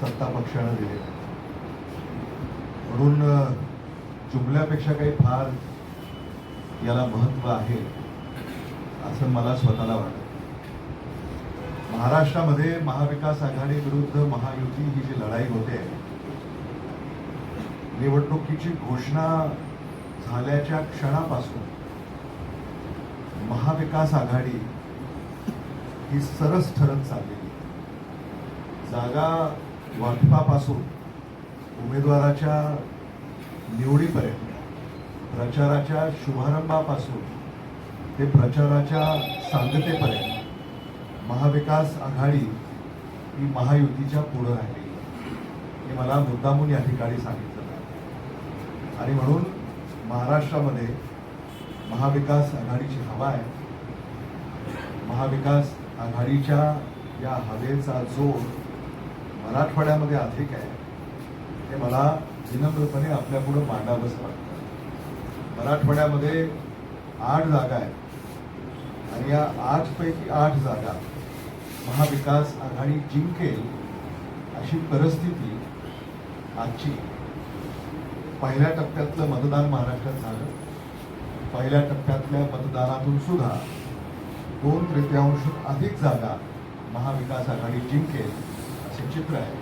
सत्ता पक्षानं दिले. आहे म्हणून जुमल्यापेक्षा काही फार याला महत्त्व आहे असं मला स्वतःला वाटतं. महाराष्ट्रामध्ये महाविकास आघाडी विरुद्ध महायुती ही जी लढाई होते निवडणुकीची घोषणा झाल्याच्या क्षणापासून महाविकास आघाडी ही सरस ठरत चाललेली जागा वाटपापासून उमेदवाराच्या निवडीपर्यंत प्रचाराच्या शुभारंभापासून ते प्रचाराच्या सांगतेपर्यंत महाविकास आघाडी ही महायुतीच्या पुढं राहिली आहे. हे मला मुद्दामून या ठिकाणी सांगितलं आणि म्हणून महाराष्ट्रामध्ये महाविकास आघाडीची हवा आहे महाविकास आघाडीच्या या हवेचा जोर मराठवाड्यामध्ये अधिक आहे. हे मला विनम्रपणे आपल्यापुढं मांडावंच वाटतं मराठवाड्यामध्ये आठ जागा आहेत. आणि या आठपैकी आठ जागा महाविकास आघाडी जिंकेल अशी परिस्थिती आजची. पहिल्या टप्प्यातलं मतदान महाराष्ट्रात झालं. पहिल्या टप्प्यातल्या मतदानातून सुद्धा दोन तृतीयांश अधिक जागा महाविकास आघाडी जिंकेल. चित्र आहे.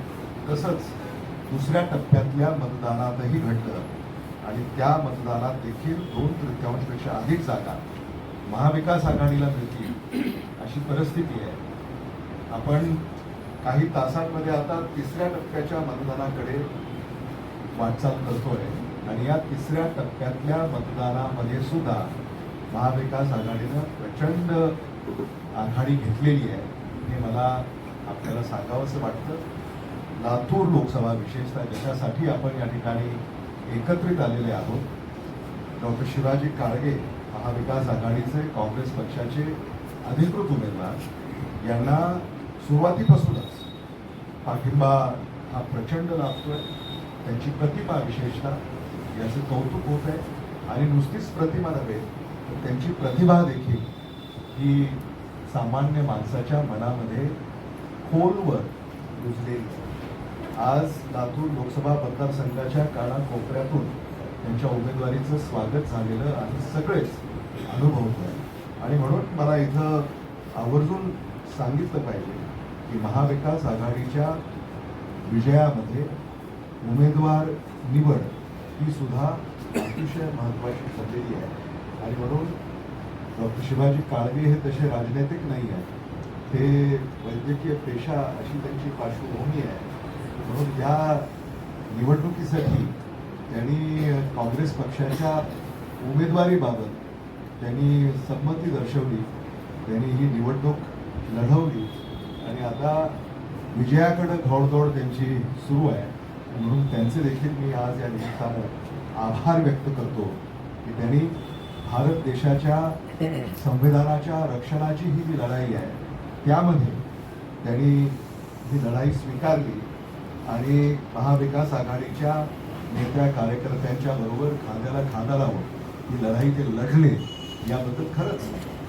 तसंच दुसऱ्या टप्प्यातल्या मतदानातही घडलं. आणि त्या मतदानात देखील दोन तृतीयांशपेक्षा अधिक जागा महाविकास आघाडीला मिळतील अशी परिस्थिती आहे. आपण काही तासांमध्ये आता तिसऱ्या टप्प्याच्या मतदानाकडे वाटचाल करतोय. आणि या तिसऱ्या टप्प्यातल्या मतदानामध्ये सुद्धा महाविकास आघाडीनं प्रचंड आघाडी घेतलेली आहे. हे मला आपल्याला सांगावंसं वाटतं. लातूर लोकसभा विशेषतः ज्याच्यासाठी आपण या ठिकाणी एकत्रित आलेले आहोत. डॉक्टर शिवाजी काळगे महाविकास आघाडीचे काँग्रेस पक्षाचे अधिकृत उमेदवार. यांना सुरुवातीपासूनच पाठिंबा हा प्रचंड लाभतोय. त्यांची प्रतिमा विशेषतः याचं कौतुक होत आहे. आणि नुसतीच प्रतिमा नव्हे तर त्यांची प्रतिभा देखील ही सामान्य माणसाच्या मनामध्ये खोलवर रुजलेली आज लातूर लोकसभा मतदारसंघाच्या कानाकोपऱ्यातून त्यांच्या उमेदवारीचं स्वागत झालेलं आणि सगळेच अनुभवतोय. आणि म्हणून मला इथं आवर्जून सांगितलं पाहिजे की महाविकास आघाडीच्या विजयामध्ये उमेदवार निवड ही सुद्धा अतिशय महत्त्वाची ठरलेली आहे. आणि म्हणून डॉक्टर शिवाजी काळवे हे तसे राजनैतिक नाही आहेत. हे वैद्यकीय पेशा अशी त्यांची पार्श्वभूमी आहे. म्हणून या निवडणुकीसाठी त्यांनी काँग्रेस पक्षाच्या उमेदवारीबाबत त्यांनी संमती दर्शवली. त्यांनी ही निवडणूक लढवली. आणि आता विजयाकडं घोडदौड त्यांची सुरू आहे. म्हणून त्यांचे देखील मी आज या निमित्तानं आभार व्यक्त करतो की त्यांनी भारत देशाच्या संविधानाच्या रक्षणाची ही जी लढाई आहे त्यामध्ये त्यांनी ही लढाई स्वीकारली आणि महाविकास आघाडीच्या नेत्या कार्यकर्त्यांच्या बरोबर खांद्याला खांदा लावून ही लढाई ते लढले याबद्दल खरंच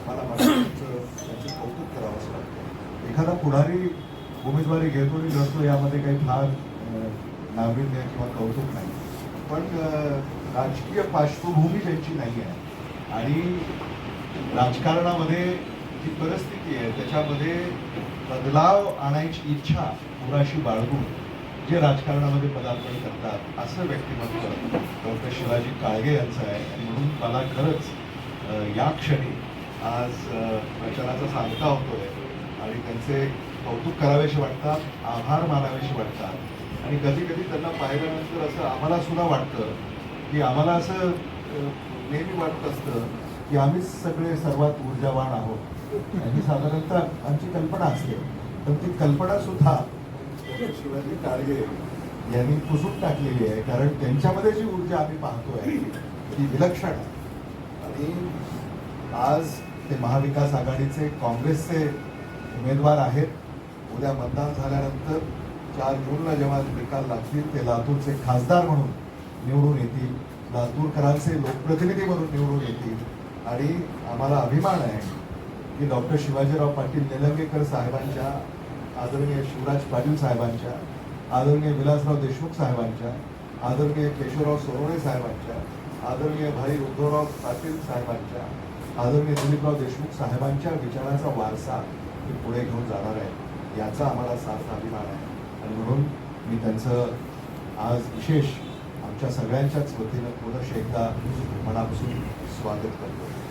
मला त्यांचं कौतुक करावंसं वाटतं एखादा पुढारी उमेदवारी घेतो आणि लढतो यामध्ये काही फार नाविन्य किंवा कौतुक नाही. पण राजकीय पार्श्वभूमी त्यांची नाही आहे. आणि राजकारणामध्ये जी परिस्थिती आहे त्याच्यामध्ये बदलाव आणायची इच्छा पुराशी बाळगून जे राजकारणामध्ये पदार्पण करतात असं व्यक्तिमत्व डॉक्टर शिवाजी काळगे यांचं आहे. आणि म्हणून मला खरंच या क्षणी आज प्रचाराचा सांगता होतोय आणि त्यांचे कौतुक करावेसे वाटतात आभार मानावेसे वाटतात. आणि कधी कधी त्यांना पाहिल्यानंतर असं आम्हाला सुद्धा वाटतं की आम्हाला असं नेहमी वाटत असतं की आम्हीच सगळे सर्वात ऊर्जावान आहोत. आणि साधारणतः आमची कल्पना असते पण ती कल्पना सुद्धा शिवाजी काळगे यांनी पुसून टाकलेली आहे. कारण त्यांच्यामध्ये जी ऊर्जा आम्ही पाहतोय ती विलक्षण आहे. आणि आज ते महाविकास आघाडीचे काँग्रेसचे उमेदवार आहेत. उद्या मतदान झाल्यानंतर चार जूनला जेव्हा निकाल लागतील ते लातूरचे खासदार म्हणून निवडून येतील. लातूरकरांचे लोकप्रतिनिधी म्हणून निवडून येतील. आणि आम्हाला अभिमान आहे की डॉक्टर शिवाजीराव पाटील निलंगेकर साहेबांच्या आदरणीय शिवराज पाटील साहेबांच्या आदरणीय विलासराव देशमुख साहेबांच्या आदरणीय केशवराव सोनवणे साहेबांच्या आदरणीय भाई उद्धवराव पाटील साहेबांच्या आदरणीय दिलीपराव देशमुख साहेबांच्या विचाराचा वारसा मी पुढे घेऊन जाणार आहे. याचा आम्हाला सार्थ अभिमान आहे. आणि म्हणून मी त्यांचं आज विशेष आमच्या सगळ्यांच्याच वतीनं पुनश्च एकदा मनापासून स्वागत करतो.